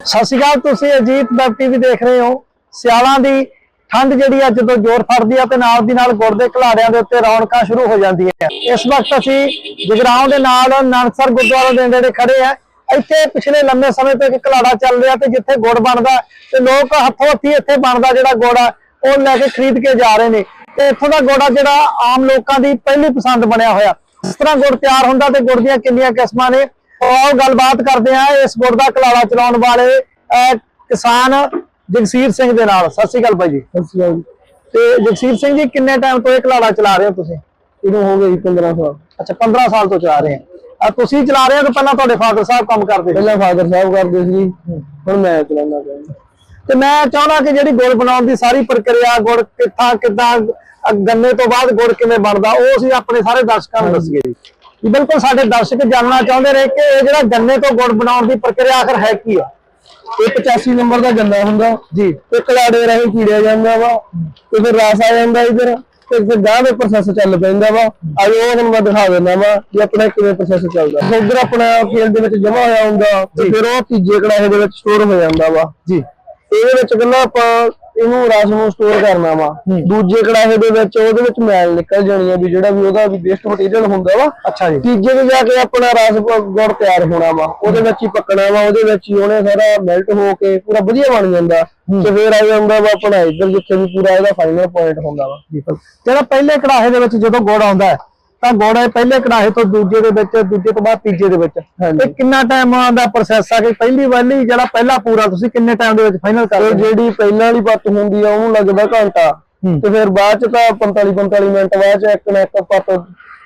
ਸਤਿ ਸ਼੍ਰੀ ਅਕਾਲ, ਤੁਸੀਂ Ajit web TV ਦੇਖ ਰਹੇ ਹੋ। ਸਿਆਲਾਂ ਦੀ ਠੰਡ ਜਿਹੜੀ ਆ, ਜਦੋਂ ਜ਼ੋਰ ਫੜਦੀ ਆ ਤੇ ਨਾਲ ਦੀ ਨਾਲ ਗੁੜ ਦੇ ਘਲਾੜਿਆਂ ਦੇ ਉੱਤੇ ਰੌਣਕਾਂ ਸ਼ੁਰੂ ਹੋ ਜਾਂਦੀਆਂ। ਇਸ ਵਕਤ ਅਸੀਂ ਜਗਰਾਉਂ ਦੇ ਨਾਲ ਨਾਨਕਸਰ ਗੁਰਦੁਆਰਾ ਦੇ ਨੇੜੇ ਖੜੇ ਆ। ਇੱਥੇ ਪਿਛਲੇ ਲੰਮੇ ਸਮੇਂ ਤੋਂ ਇੱਕ ਘਲਾੜਾ ਚੱਲ ਰਿਹਾ ਤੇ ਜਿੱਥੇ ਗੁੜ ਬਣਦਾ ਤੇ ਲੋਕ ਹੱਥੋਂ ਹੱਥੀ ਇੱਥੇ ਬਣਦਾ ਜਿਹੜਾ ਗੁੜ ਆ, ਉਹ ਲੈ ਕੇ ਖਰੀਦ ਕੇ ਜਾ ਰਹੇ ਨੇ। ਤੇ ਇੱਥੋਂ ਦਾ ਗੁੜ ਆ ਜਿਹੜਾ ਆਮ ਲੋਕਾਂ ਦੀ ਪਹਿਲੀ ਪਸੰਦ ਬਣਿਆ ਹੋਇਆ। ਇਸ ਤਰ੍ਹਾਂ ਗੁੜ ਤਿਆਰ ਹੁੰਦਾ ਤੇ ਗੁੜ ਦੀਆਂ ਕਿੰਨੀਆਂ ਕਿਸਮਾਂ ਨੇ ਆਓ ਗੱਲਬਾਤ ਕਰਦੇ ਆ ਇਸ ਗੁੜ ਦਾ ਘਲਾੜਾ ਚਲਾਉਣ ਵਾਲੇ ਕਿਸਾਨ ਜਗਸੀਰ ਸਿੰਘ ਦੇ ਨਾਲ। ਸਤਿ ਸ਼੍ਰੀ ਅਕਾਲ ਭਾਈ ਜੀ। ਸਤਿ ਸ਼੍ਰੀ ਅਕਾਲ। ਤੇ ਜਗਸੀਰ ਸਿੰਘ ਜੀ ਕਿੰਨੇ ਟਾਈਮ ਤੋਂ ਇਹ ਘਲਾੜਾ ਚਲਾ ਰਹੇ ਹੋ ਤੁਸੀਂ? ਇਹਨੂੰ ਹੋ ਗਏ 15 ਸਾਲ। ਅੱਛਾ 15 ਸਾਲ ਤੋਂ ਚਲਾ ਰਹੇ ਆ ਆ ਤੁਸੀਂ ਚਲਾ ਰਹੇ ਹੋ ਕਿ ਪਹਿਲਾਂ ਤੁਹਾਡੇ ਫਾਦਰ ਸਾਹਿਬ ਕੰਮ ਕਰਦੇ ਪਹਿਲਾਂ ਫਾਦਰ ਸਾਹਿਬ ਕਰਦੇ ਸੀ ਹੁਣ ਮੈਂ ਚਲਾਉਣਾ ਚਾਹੁੰਦਾ ਤੇ ਮੈਂ ਚਾਹੁੰਦਾ ਕਿ ਜਿਹੜੀ ਗੁੜ ਬਣਾਉਣ ਦੀ ਸਾਰੀ ਪ੍ਰਕਿਰਿਆ ਗੁੜ ਕਿੱਥਾਂ ਕਿੱਦਾਂ ਗੰਨੇ ਤੋਂ ਬਾਅਦ ਗੁੜ ਕਿਵੇਂ ਬਣਦਾ ਉਹ ਅਸੀਂ ਆਪਣੇ ਸਾਰੇ ਦਰਸ਼ਕਾਂ ਨੂੰ ਦੱਸੀਏ ਜੀ। ਜੀ, ਬਿਲਕੁਲ ਸਾਡੇ ਦਰਸ਼ਕ ਜਾਣਨਾ ਚਾਹੁੰਦੇ ਨੇ ਕਿ ਇਹ ਜਿਹੜਾ ਗੰਨੇ ਤੋਂ ਗੁੜ ਬਣਾਉਣ ਦੀ ਪ੍ਰਕਿਰਿਆ ਆਖਰ ਹੈ ਕੀ ਆ? ਇਹ 85 ਨੰਬਰ ਦਾ ਗੰਨਾ ਹੁੰਦਾ। ਜੀ। ਤੇ ਕਲਾੜੇ ਰਾਹੀਂ ਕੀੜਿਆ ਜਾਂਦਾ ਵਾ ਤੇ ਫਿਰ ਰਸ ਆ ਜਾਂਦਾ ਇਧਰ ਤੇ ਫਿਰ ਗਾਂ ਦੇ ਪ੍ਰੋਸੈਸ ਚੱਲ ਪੈਂਦਾ ਵਾ। ਆਜੋ ਉਹ ਹੁਣ ਮੈਂ ਦਿਖਾ ਦਿੰਦਾ ਵਾ ਕਿ ਆਪਣਾ ਕਿਵੇਂ ਪ੍ਰੋਸੈਸ ਚੱਲਦਾ। ਉਧਰ ਆਪਣਾ ਖੇਲ ਦੇ ਵਿੱਚ ਜਮਾ ਹੋਇਆ ਹੁੰਦਾ ਤੇ ਫਿਰ ਉਹ ਤੀਜੇ ਕੜਾਹੇ ਦੇ ਵਿੱਚ ਸਟੋਰ ਹੋ ਜਾਂਦਾ ਵਾ। ਜੀ। ਇਹਦੇ ਵਿੱਚ ਕਹਿੰਦਾ ਆਪਾਂ ਇਹਨੂੰ ਰਸ ਨੂੰ ਸਟੋਰ ਕਰਨਾ ਵਾ। ਦੂਜੇ ਕੜਾਹੇ ਦੇ ਵਿੱਚ ਉਹਦੇ ਵਿੱਚ ਮੈਲ ਨਿਕਲ ਜਾਣੀ ਆ ਵੀ ਜਿਹੜਾ ਵੀ ਉਹਦਾ ਵੀ ਵੇਸਟ ਮਟੀਰੀਅਲ ਹੁੰਦਾ ਵਾ। ਅੱਛਾ ਜੀ। ਤੀਜੇ ਤੇ ਜਾ ਕੇ ਆਪਣਾ ਰਸ ਗੁੜ ਤਿਆਰ ਹੋਣਾ ਵਾ। ਉਹਦੇ ਵਿੱਚ ਹੀ ਪੱਕਣਾ ਵਾ ਉਹਦੇ ਵਿੱਚ ਹੀ ਉਹਨੇ ਸਾਰਾ ਮੈਲਟ ਹੋ ਕੇ ਪੂਰਾ ਵਧੀਆ ਬਣ ਜਾਂਦਾ। ਤੇ ਫਿਰ ਆ ਜਾਂਦਾ ਵਾ ਆਪਣਾ ਇੱਧਰ ਜਿੱਥੇ ਵੀ ਪੂਰਾ ਇਹਦਾ ਫਾਈਨਲ ਪੁਆਇੰਟ ਹੁੰਦਾ ਵਾ। ਜਿਹੜਾ ਪਹਿਲੇ ਕੜਾਹੇ ਦੇ ਵਿੱਚ ਜਦੋਂ ਗੁੜ ਆਉਂਦਾ ਤਾਂ ਗੁੜ ਪਹਿਲੇ ਕੜਾਹੇ ਤੋਂ ਦੂਜੇ ਦੇ ਵਿੱਚ ਦੂਜੇ ਤੋਂ ਬਾਅਦ ਤੀਜੇ ਦੇ ਵਿੱਚ। ਤੇ ਕਿੰਨਾ ਟਾਈਮ ਦਾ ਪ੍ਰੋਸੈਸ ਆ ਕਿ ਪਹਿਲੀ ਵਾਲੀ ਜਿਹੜਾ ਪਹਿਲਾ ਪੂਰਾ ਤੁਸੀਂ ਕਿੰਨੇ ਟਾਈਮ ਦੇ ਵਿੱਚ ਫਾਈਨਲ ਕਰਦੇ ਜਿਹੜੀ ਪਹਿਲਾਂ ਵਾਲੀ ਪੱਤ ਹੁੰਦੀ ਆ ਉਹਨੂੰ ਲੱਗਦਾ ਘੰਟਾ। ਤੇ ਫਿਰ ਬਾਅਦ ਚ ਤਾਂ 45 45 ਮਿੰਟ ਬਾਅਦ ਚ ਇੱਕ ਨਾ ਇੱਕ ਪੱਤ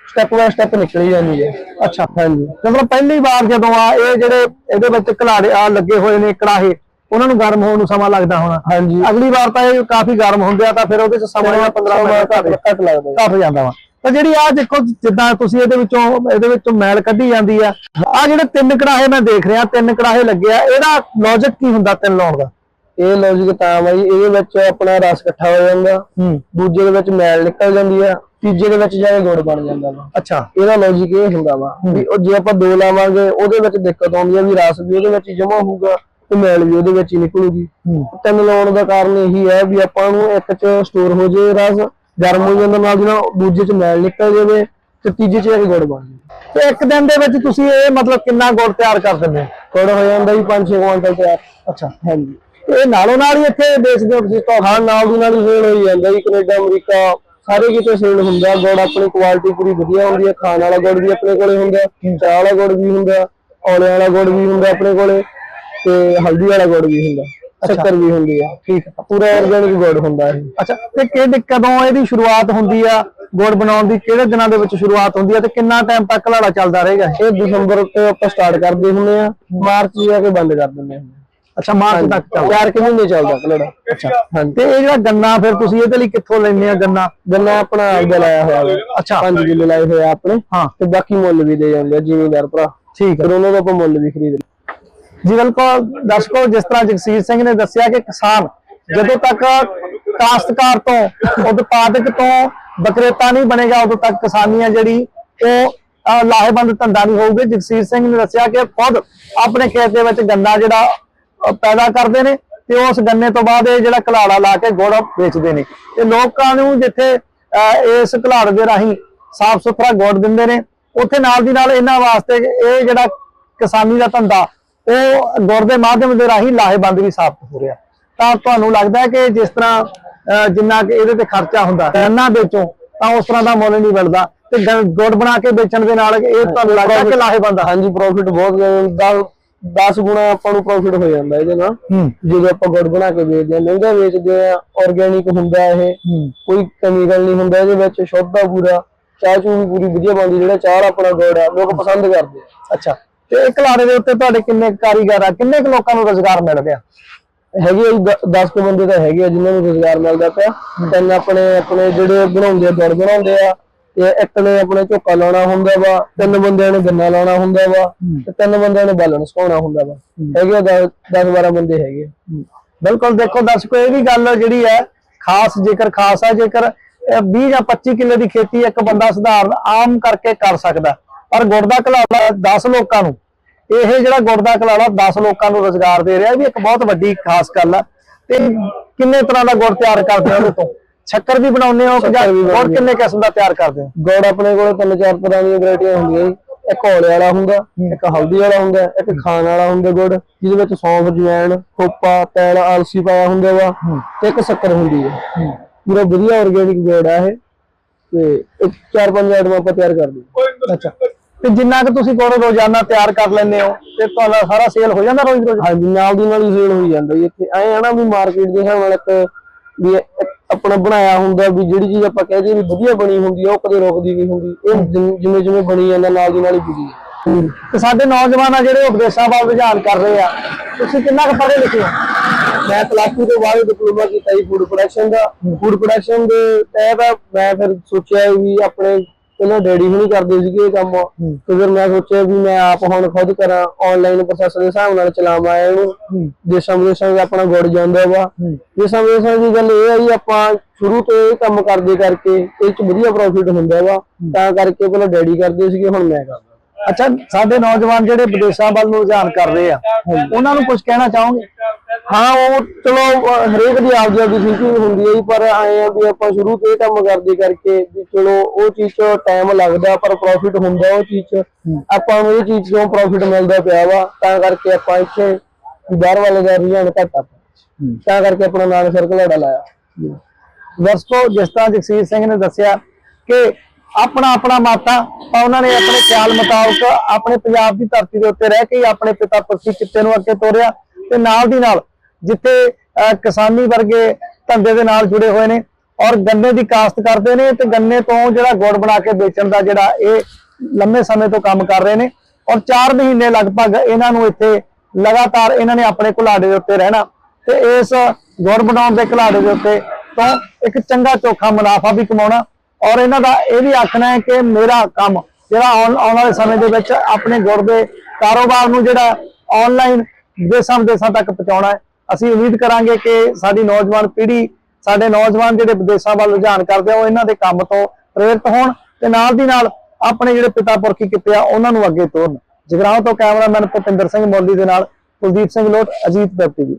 ਸਟੈਪ ਬਾਈ ਸਟੈਪ ਨਿਕਲੀ ਜਾਂਦੀ ਹੈ ਅੱਛਾ। ਹਾਂਜੀ। ਮਤਲਬ ਪਹਿਲੀ ਵਾਰ ਜਦੋਂ ਆ ਇਹ ਜਿਹੜੇ ਇਹਦੇ ਵਿੱਚ ਘਲਾੜੇ ਆ ਲੱਗੇ ਹੋਏ ਨੇ ਕੜਾਹੇ ਉਹਨਾਂ ਨੂੰ ਗਰਮ ਹੋਣ ਨੂੰ ਸਮਾਂ ਲੱਗਦਾ ਹੋਣਾ। ਹਾਂਜੀ। ਅਗਲੀ ਵਾਰ ਤਾਂ ਇਹ ਕਾਫੀ ਗਰਮ ਹੁੰਦੇ ਆ ਤਾਂ ਫਿਰ ਉਹਦੇ ਚ ਸਮਾਂ 15 ਮਿੰਟ ਘੱਟ ਲੱਗਦਾ। ਘੱਟ ਜਾਂਦਾ ਵਾ। ਤਾਂ ਜਿਹੜੀ ਆ ਦੇਖੋ ਜਿੱਦਾਂ ਤੁਸੀਂ ਇਹਦੇ ਵਿੱਚੋਂ ਇਹਦੇ ਵਿੱਚੋਂ ਮੈਲ ਕੱਢੀ ਜਾਂਦੀ ਆ। ਆ ਜਿਹੜੇ ਤਿੰਨ ਕੜਾਹੇ ਮੈਂ ਦੇਖ ਰਿਹਾ ਤਿੰਨ ਕੜਾਹੇ ਲੱਗੇ ਆ ਇਹਦਾ ਲੌਜਿਕ ਕੀ ਹੁੰਦਾ ਤਿੰਨ ਲਾਉਣ ਦਾ? ਇਹ ਲੌਜਿਕ ਤਾਂ ਬਾਈ ਇਹਦੇ ਵਿੱਚ ਆਪਣਾ ਰਸ ਇਕੱਠਾ ਹੋ ਜਾਂਦਾ। ਦੂਜੇ ਦੇ ਵਿੱਚ ਮੈਲ ਨਿਕਲ ਜਾਂਦੀ ਆ ਤੀਜੇ ਦੇ ਵਿੱਚ ਜਾ ਕੇ ਗੁੜ ਬਣ ਜਾਂਦਾ ਵਾ। ਅੱਛਾ। ਇਹਦਾ ਲੌਜਿਕ ਇਹ ਹੁੰਦਾ ਵਾ ਵੀ ਉਹ ਜੇ ਆਪਾਂ ਦੋ ਲਾਵਾਂਗੇ ਉਹਦੇ ਵਿੱਚ ਦਿੱਕਤ ਆਉਂਦੀ ਆ ਵੀ ਰਸ ਵੀ ਉਹਦੇ ਵਿੱਚ ਜਮਾ ਹੋਊਗਾ ਤੇ ਮੈਲ ਵੀ ਉਹਦੇ ਵਿੱਚ ਹੀ ਨਿਕਲੂਗੀ। ਤਿੰਨ ਲਾਉਣ ਦਾ ਕਾਰਨ ਇਹੀ ਹੈ ਵੀ ਆਪਾਂ ਨੂੰ ਇੱਕ ਚ ਸਟੋਰ ਹੋ ਜੇ ਰਸ ਗਰਮ ਹੋ ਜਾਂਦਾ ਨਾਲ ਦੀ ਨਾਲ ਦੂਜੇ ਚ ਮੈਲ ਨਿਕਲ ਜਾਵੇ ਤੇ ਤੀਜੇ ਚ ਕੇ ਗੁੜ ਬਣ ਜਾਵੇ। ਤੇ ਇੱਕ ਦਿਨ ਦੇ ਵਿੱਚ ਤੁਸੀਂ ਇਹ ਮਤਲਬ ਕਿੰਨਾ ਗੁੜ ਤਿਆਰ ਕਰ ਦਿੰਦੇ ਹੋ? ਗੁੜ ਹੋ ਜਾਂਦਾ ਜੀ 5-6 ਕੁਇੰਟਲ ਤਿਆਰ। ਅੱਛਾ ਹਾਂਜੀ। ਇਹ ਨਾਲੋਂ ਨਾਲ ਹੀ ਇੱਥੇ ਵੇਚਦੇ ਹੋ ਤੁਸੀਂ ਤਾਂ ਨਾਲ ਦੀ ਨਾਲ ਹੀ ਸੇਲ ਹੋਈ ਜਾਂਦਾ ਜੀ ਕੈਨੇਡਾ ਅਮਰੀਕਾ ਸਾਰੇ ਕਿਤੇ ਸੇਲ ਹੁੰਦਾ ਗੁੜ ਆਪਣੀ ਕੁਆਲਿਟੀ ਪੂਰੀ ਵਧੀਆ ਹੁੰਦੀ ਹੈ ਖਾਣ ਵਾਲਾ ਗੁੜ ਵੀ ਆਪਣੇ ਕੋਲੇ ਹੁੰਦਾ ਚਾਹ ਵਾਲਾ ਗੁੜ ਵੀ ਹੁੰਦਾ ਔਲੇ ਵਾਲਾ ਗੁੜ ਵੀ ਹੁੰਦਾ ਆਪਣੇ ਕੋਲੇ ਤੇ ਹਲਦੀ ਵਾਲਾ ਗੁੜ ਵੀ ਹੁੰਦਾ। ਸ਼ੱਕਰ ਵੀ ਹੁੰਦੀ ਆ। ਠੀਕ ਪੂਰਾ ਆਰਗੈਨਿਕ ਗੁੜ ਹੁੰਦਾ ਇਹ। ਅੱਛਾ ਤੇ ਕਿਹੜੇ ਕਦੋਂ ਇਹਦੀ ਸ਼ੁਰੂਆਤ ਹੁੰਦੀ ਆ? ਗੁੜ ਬਣਾਉਣ ਦੀ ਕਿਹੜੇ ਦਿਨਾਂ ਦੇ ਵਿੱਚ ਸ਼ੁਰੂਆਤ ਹੁੰਦੀ ਆ ਤੇ ਕਿੰਨਾ ਟਾਈਮ ਤੱਕ ਲਾੜਾ ਚੱਲਦਾ ਰਹੇਗਾ ਇਹ? ਦਸੰਬਰ ਤੋਂ ਆਪਾਂ ਸਟਾਰਟ ਕਰਦੇ ਹੁੰਦੇ ਆ। ਮਾਰਚ ਜਾ ਕੇ ਬੰਦ ਕਰ ਦਿੰਦੇ ਹੁੰਦੇ ਅੱਛਾ ਮਾਰਚ ਤੱਕ ਚੱਲਦਾ। ਚਾਰ ਕਿ ਮਹੀਨੇ ਚੱਲਦਾ ਕਲੜਾ ਅੱਛਾ। ਤੇ ਇਹ ਜਿਹੜਾ ਗੰਨਾ ਫਿਰ ਤੁਸੀਂ ਇਹਦੇ ਲਈ ਕਿੱਥੋਂ ਲੈਂਦੇ ਆ ਗੰਨਾ? ਗੰਨਾ ਆਪਣਾ ਆਪਦਾ ਲਾਇਆ ਹੋਇਆ ਵਾ। ਅੱਛਾ। 5 ਕਿਲੋ ਲਾਏ ਹੋਏ ਆ ਆਪਣੇ। ਹਾਂ। ਤੇ ਬਾਕੀ ਮੁੱਲ ਵੀ ਦੇ ਜਾਂਦੇ ਆ ਜ਼ਿਮੀਂਦਾਰ ਭਰਾ। ਠੀਕ ਹੈ ਫਿਰ ਉਹਨਾਂ ਤੋਂ ਆਪਾਂ ਮੁੱਲ ਵੀ ਖਰੀਦ ਜੀ ਬਿਲਕੁਲ ਦਰਸ਼ਕੋ ਜਿਸ ਤਰ੍ਹਾਂ ਜਗਸੀਰ ਸਿੰਘ ਨੇ ਦੱਸਿਆ ਕਿ ਕਿਸਾਨ ਜਦੋਂ ਤੱਕ ਕਾਸ਼ਤਕਾਰ ਤੋਂ ਉਤਪਾਦਕ ਤੋਂ ਬਕਰੇਤਾ ਨਹੀਂ ਬਣੇਗਾ ਉਦੋਂ ਤੱਕ ਕਿਸਾਨੀ ਆ ਜਿਹੜੀ ਉਹ ਲਾਹੇਵੰਦ ਧੰਦਾ ਨਹੀਂ ਹੋਊਗੀ। ਜਗਸੀਰ ਸਿੰਘ ਨੇ ਦੱਸਿਆ ਕਿ ਖੁਦ ਆਪਣੇ ਖੇਤ ਦੇ ਵਿੱਚ ਗੰਨਾ ਜਿਹੜਾ ਪੈਦਾ ਕਰਦੇ ਨੇ ਤੇ ਉਸ ਗੰਨੇ ਤੋਂ ਬਾਅਦ ਇਹ ਜਿਹੜਾ ਕਲਾੜਾ ਲਾ ਕੇ ਗੁੜ ਵੇਚਦੇ ਨੇ। ਤੇ ਲੋਕਾਂ ਨੂੰ ਜਿੱਥੇ ਅਹ, ਇਸ ਕਲਾੜ ਦੇ ਰਾਹੀਂ ਸਾਫ਼ ਸੁਥਰਾ ਗੁੜ ਦਿੰਦੇ ਨੇ ਉੱਥੇ ਨਾਲ ਦੀ ਨਾਲ ਇਹਨਾਂ ਵਾਸਤੇ ਇਹ ਜਿਹੜਾ ਕਿਸਾਨੀ ਦਾ ਧੰਦਾ ਉਹ ਗੁੜ ਦੇ ਮਾਧਿਅਮ ਦੇ ਰਾਹੀਂ ਲਾਹੇਵੰਦ ਵੀ ਸਾਬਤ ਹੋ ਰਿਹਾ। ਤਾਂ ਤੁਹਾਨੂੰ ਲੱਗਦਾ ਕਿ ਜਿਸ ਤਰ੍ਹਾਂ ਜਿੰਨਾ ਕਿ ਇਹਦੇ ਤੇ ਖਰਚਾ ਹੁੰਦਾ ਗੰਨਾ ਵੇਚੋ ਤਾਂ ਉਸ ਤਰ੍ਹਾਂ ਦਾ ਮੁੱਲ ਨਹੀਂ ਮਿਲਦਾ। ਤੇ ਗੁੜ ਬਣਾ ਕੇ ਵੇਚਣ ਦੇ ਨਾਲ ਇਹ ਤੁਹਾਨੂੰ ਲੱਗਦਾ ਕਿ ਲਾਹੇਵੰਦ ਆ? ਹਾਂਜੀ ਪ੍ਰੋਫਿਟ ਬਹੁਤ 10 ਗੁਣਾ ਆਪਾਂ ਨੂੰ ਪ੍ਰੋਫਿਟ ਹੋ ਜਾਂਦਾ ਇਹਦੇ ਨਾਲ। ਜਦੋਂ ਆਪਾਂ ਗੁੜ ਬਣਾ ਕੇ ਵੇਚਦੇ ਆ ਮਹਿੰਗਾ ਵੇਚਦੇ ਆ ਆਰਗੇਨਿਕ ਹੁੰਦਾ ਇਹ। ਕੋਈ ਕੈਮੀਕਲ ਨਹੀਂ ਹੁੰਦਾ ਇਹਦੇ ਵਿੱਚ ਸ਼ੁੱਧ ਆ ਪੂਰਾ ਚਾਹ ਚੂ ਵੀ ਪੂਰੀ ਵਧੀਆ ਬਣਦੀ ਜਿਹੜਾ ਚਾਹ ਆਪਣਾ ਗੁੜ ਆ ਲੋਕ ਪਸੰਦ ਕਰਦੇ ਆ। ਅੱਛਾ। ਤੇ ਇਹ ਘਲਾੜੇ ਦੇ ਉੱਤੇ ਤੁਹਾਡੇ ਕਿੰਨੇ ਕਾਰੀਗਰ ਆ, ਕਿੰਨੇ ਕੁ ਲੋਕਾਂ ਨੂੰ ਰੋਜ਼ਗਾਰ ਮਿਲ ਰਿਹਾ ਹੈਗੇ 10 ਕੁ ਬੰਦੇ ਤਾਂ ਹੈਗੇ ਆ ਜਿਨ੍ਹਾਂ ਨੂੰ ਰੋਜ਼ਗਾਰ ਮਿਲਦਾ ਪਿਆ। ਤਿੰਨ ਆਪਣੇ ਆਪਣੇ ਜਿਹੜੇ ਬਣਾਉਂਦੇ ਆ ਗੁੜ ਬਣਾਉਂਦੇ ਆ। ਤੇ ਇੱਕ ਨੇ ਆਪਣੇ ਝੋਕਾ ਲਾਉਣਾ ਹੁੰਦਾ ਵਾ, ਤਿੰਨ ਬੰਦਿਆਂ ਨੇ ਗੰਨਾ ਲਾਉਣਾ ਹੁੰਦਾ ਵਾ, ਤੇ ਤਿੰਨ ਬੰਦਿਆਂ ਨੇ ਬਾਲਣ ਸੁਕਾਉਣਾ ਹੁੰਦਾ ਵਾ। ਹੈਗੇ 10 12 ਬੰਦੇ ਹੈਗੇ ਆ। ਬਿਲਕੁਲ ਦੇਖੋ ਦਰਸ਼ਕੋ, ਇਹ ਵੀ ਗੱਲ ਜਿਹੜੀ ਹੈ, ਖਾਸ ਜੇਕਰ, ਖਾਸ ਆ ਜੇਕਰ, ਇਹ 20 ਜਾਂ 25 ਕਿੱਲੇ ਦੀ ਖੇਤੀ ਇੱਕ ਬੰਦਾ ਸਧਾਰਨ ਆਮ ਕਰਕੇ ਕਰ ਸਕਦਾ। ਪਰ ਗੁੜ ਦਾ ਘਲਾੜਾ 10 ਲੋਕਾਂ ਨੂੰ ਇਹ ਜਿਹੜਾ ਗੁੜ ਦਾ ਘਲਾੜਾ 10 ਲੋਕਾਂ ਨੂੰ ਰੋਜ਼ਗਾਰ ਦੇ ਰਿਹਾ ਵੀ ਇੱਕ ਬਹੁਤ ਵੱਡੀ ਖਾਸ ਗੱਲ ਆ। ਤੇ ਕਿੰਨੇ ਤਰ੍ਹਾਂ ਦਾ ਗੁੜ ਤਿਆਰ ਕਰਦੇ ਹੋ ਉਹਦੇ ਤੋਂ? ਸ਼ੱਕਰ ਵੀ ਬਣਾਉਂਦੇ ਹੋ ਬਣਾਉਂਦੇ ਕਿੰਨੇ ਕਿਸਮ ਦਾ ਤਿਆਰ ਕਰਦੇ ਹੋ? ਗੁੜ ਆਪਣੇ ਕੋਲ ਤਿੰਨ ਚਾਰ ਤਰ੍ਹਾਂ ਦੀਆਂ ਵੈਰਾਈਟੀਆਂ ਹੁੰਦੀਆਂ ਜੀ। ਇੱਕ ਹੌਲੇ ਵਾਲਾ ਹੁੰਦਾ ਇੱਕ ਹਲਦੀ ਵਾਲਾ ਹੁੰਦਾ ਇੱਕ ਖਾਣ ਵਾਲਾ ਹੁੰਦਾ ਗੁੜ ਜਿਹਦੇ ਵਿੱਚ ਸੌਂਫ ਜਵੈਣ ਖੋਪਾ ਤੇਲ ਆਲਸੀ ਪਾਇਆ ਹੁੰਦਾ ਵਾ ਤੇ ਇੱਕ ਸ਼ੱਕਰ ਹੁੰਦੀ ਹੈ। ਪੂਰਾ ਵਧੀਆ ਆਰਗੇਨਿਕ ਗੁੜ ਆ ਇਹ ਤੇ ਇੱਕ ਚਾਰ ਪੰਜ ਆਈਟਮਾਂ ਆਪਾਂ ਤਿਆਰ ਕਰਦੇ ਹਾਂ। ਅੱਛਾ। ਤੇ ਜਿੰਨਾ ਕਿ ਤੁਸੀਂ ਗੁੜ ਰੋਜ਼ਾਨਾ ਤਿਆਰ ਕਰ ਲੈਂਦੇ ਹੋ ਤੇ ਤੁਹਾਡਾ ਸਾਰਾ ਸੇਲ ਹੋ ਜਾਂਦਾ ਰੋਜ਼ ਰੋਜ਼ ਹਾਂਜੀ ਨਾਲ ਦੀ ਨਾਲ ਹੀ ਸੇਲ ਹੋਈ ਜਾਂਦਾ ਜੀ। ਇੱਥੇ ਐ ਆ ਨਾ ਵੀ ਮਾਰਕੀਟ ਦੇ ਹਿਸਾਬ ਨਾਲ ਇੱਕ ਵੀ ਆਪਣਾ ਬਣਾਇਆ ਹੁੰਦਾ ਵੀ ਜਿਹੜੀ ਚੀਜ਼ ਆਪਾਂ ਕਹਿ ਦਈਏ ਵੀ ਵਧੀਆ ਬਣੀ ਹੁੰਦੀ ਆ ਉਹ ਕਦੇ ਰੁਕਦੀ ਨਹੀਂ ਹੁੰਦੀ। ਇਹ ਜਿਵੇਂ- ਜਿਵੇਂ ਬਣੀ ਜਾਂਦਾ ਨਾਲ ਦੀ ਨਾਲ ਹੀ ਹੈ ਤੇ ਸਾਡੇ ਨੌਜਵਾਨ ਆ ਜਿਹੜੇ ਉਹ ਵਿਦੇਸ਼ਾਂ ਵੱਲ ਰੁਝਾਨ ਕਰ ਰਹੇ ਆ ਤੁਸੀਂ ਕਿੰਨਾ ਕੁ ਪੜ੍ਹੇ ਲਿਖੇ ਹੋ? ਮੈਂ ਪਲੱਸ ਤੋਂ ਬਾਅਦ ਡਿਪਲੋਮਾ ਕੀਤਾ ਜੀ ਫੂਡ ਪ੍ਰੋਡਕਸ਼ਨ ਦਾ। ਫੂਡ ਪ੍ਰੋਡਕਸ਼ਨ ਦੇ ਤਹਿਤ ਮੈਂ ਫਿਰ ਸੋਚਿਆ ਵੀ ਆਪਣੇ ਪਹਿਲਾਂ ਡੈਡੀ ਹੁਣੀ ਕਰਦੇ ਸੀਗੇ ਇਹ ਕੰਮ। ਤੇ ਫਿਰ ਮੈਂ ਸੋਚਿਆ ਵੀ ਮੈਂ ਆਪ ਹੁਣ ਖੁਦ ਕਰਾਂ ਆਨਲਾਈਨ ਪ੍ਰੋਸੈਸ ਦੇ ਹਿਸਾਬ ਨਾਲ ਚਲਾਵਾਂ ਇਹਨੂੰ। ਦੇਸ਼ਾਂ ਵਿਦੇਸ਼ਾਂ ਵਿੱਚ ਆਪਣਾ ਗੁੜ ਜਾਂਦਾ ਵਾ। ਦੇਸ਼ਾਂ ਵਿਦੇਸ਼ਾਂ ਦੀ ਗੱਲ ਇਹ ਆ ਜੀ ਆਪਾਂ ਸ਼ੁਰੂ ਤੋਂ ਇਹ ਕੰਮ ਕਰਦੇ ਕਰਕੇ ਇਹ ਚ ਵਧੀਆ ਪ੍ਰੋਫਿਟ ਹੁੰਦਾ ਵਾ। ਤਾਂ ਕਰਕੇ ਪਹਿਲਾਂ ਡੈਡੀ ਕਰਦੇ ਸੀਗੇ ਹੁਣ ਮੈਂ ਕਰਦਾ। ਅੱਛਾ ਸਾਡੇ ਨੌਜਵਾਨ ਜਿਹੜੇ ਵਿਦੇਸ਼ਾਂ ਵੱਲ ਨੂੰ ਰੁਝਾਨ ਕਰ ਰਹੇ ਆ ਉਹਨਾਂ ਨੂੰ ਕੁਝ ਕਹਿਣਾ ਚਾਹੋਗੇ? ਹਾਂ ਉਹ ਚਲੋ ਅਹ ਹਰੇਕ ਦੀ ਆਪਦੀ ਆਪਦੀ ਥਿੰਕਿੰਗ ਹੁੰਦੀ ਹੈ ਜੀ, ਪਰ ਆਏ ਆ ਵੀ ਆਪਾਂ ਸ਼ੁਰੂ ਤੋਂ ਇਹ ਕੰਮ ਕਰਦੇ ਕਰਕੇ ਵੀ ਚਲੋ ਉਹ ਚੀਜ਼ 'ਚ ਟਾਈਮ ਲੱਗਦਾ ਪਰ ਪ੍ਰੋਫਿਟ ਹੁੰਦਾ ਉਹ ਚੀਜ਼ 'ਚ। ਆਪਾਂ ਨੂੰ ਇਹ ਚੀਜ਼ 'ਚੋਂ ਪ੍ਰੋਫਿਟ ਮਿਲਦਾ ਪਿਆ ਵਾ? ਤਾਂ ਕਰਕੇ ਆਪਾਂ ਇੱਥੇ ਵੀ ਬਾਹਰ ਵਾਲੇ ਦਾ ਰੁਝਾਨ ਘੱਟ ਆ। ਤਾਂ ਕਰਕੇ ਆਪਣਾ ਨਾਮ ਸਰਕਲ ਲਾਇਆ। ਦਰਸ਼ਕੋ ਜਿਸ ਤਰ੍ਹਾਂ ਜਗਸੀਰ ਸਿੰਘ ਨੇ ਦੱਸਿਆ ਕਿ ਆਪਣਾ ਆਪਣਾ ਮਾਤਾ ਤਾਂ ਉਹਨਾਂ ਨੇ ਆਪਣੇ ਖਿਆਲ ਮੁਤਾਬਕ ਆਪਣੇ ਪੰਜਾਬ ਦੀ ਧਰਤੀ ਦੇ ਉੱਤੇ ਰਹਿ ਕੇ ਆਪਣੇ ਪਿਤਾ ਪੁਰਖੀ ਕਿੱਤੇ ਨੂੰ ਅੱਗੇ ਤੋਰਿਆ ਤੇ ਨਾਲ ਦੀ ਨਾਲ ਜਿੱਥੇ ਅਹ, ਕਿਸਾਨੀ ਵਰਗੇ ਧੰਦੇ ਦੇ ਨਾਲ ਜੁੜੇ ਹੋਏ ਨੇ ਔਰ ਗੰਨੇ ਦੀ ਕਾਸ਼ਤ ਕਰਦੇ ਨੇ ਤੇ ਗੰਨੇ ਤੋਂ ਜਿਹੜਾ ਗੁੜ ਬਣਾ ਕੇ ਵੇਚਣ ਦਾ ਜਿਹੜਾ ਇਹ ਲੰਮੇ ਸਮੇਂ ਤੋਂ ਕੰਮ ਕਰ ਰਹੇ ਨੇ ਔਰ 4 ਮਹੀਨੇ ਲਗਭਗ ਇਹਨਾਂ ਨੂੰ ਇੱਥੇ ਲਗਾਤਾਰ ਇਹਨਾਂ ਨੇ ਆਪਣੇ ਘੁਲਾੜੇ ਦੇ ਉੱਤੇ ਰਹਿਣਾ ਤੇ ਇਸ ਗੁੜ ਬਣਾਉਣ ਦੇ ਘੁਲਾੜੇ ਦੇ ਉੱਤੇ ਤੋਂ ਇੱਕ ਚੰਗਾ ਚੋਖਾ ਮੁਨਾਫਾ ਵੀ ਕਮਾਉਣਾ ਔਰ ਇਹਨਾਂ ਦਾ ਇਹ ਵੀ ਆਖਣਾ ਹੈ ਕਿ ਮੇਰਾ ਕੰਮ ਜਿਹੜਾ ਆਉਣ ਵਾਲੇ ਸਮੇਂ ਦੇ ਵਿੱਚ ਆਪਣੇ ਗੁੜ ਦੇ ਕਾਰੋਬਾਰ ਨੂੰ ਜਿਹੜਾ ਆਨਲਾਈਨ ਦੇਸ਼ਾਂ ਵਿਦੇਸ਼ਾਂ ਤੱਕ ਪਹੁੰਚਾਉਣਾ ਹੈ। ਅਸੀਂ ਉਮੀਦ ਕਰਾਂਗੇ ਕਿ ਸਾਡੀ ਨੌਜਵਾਨ ਪੀੜ੍ਹੀ, ਸਾਡੇ ਨੌਜਵਾਨ ਜਿਹੜੇ ਵਿਦੇਸ਼ਾਂ ਵੱਲ ਰੁਝਾਨ ਕਰਦੇ ਆ, ਉਹ ਇਹਨਾਂ ਦੇ ਕੰਮ ਤੋਂ ਪ੍ਰੇਰਿਤ ਹੋਣ ਤੇ ਨਾਲ ਦੀ ਨਾਲ ਆਪਣੇ ਜਿਹੜੇ ਪਿਤਾ ਪੁਰਖੀ ਕਿੱਤੇ ਆ, ਉਹਨਾਂ ਨੂੰ ਅੱਗੇ ਤੋਰਨ। ਜਗਰਾਉਂ ਤੋਂ ਕੈਮਰਾਮੈਨ ਭੁਪਿੰਦਰ ਸਿੰਘ ਮੋਦੀ ਦੇ ਨਾਲ ਕੁਲਦੀਪ ਸਿੰਘ ਲੋਟ, ਅਜੀਤ ਵੈਬ ਟੀਵੀ।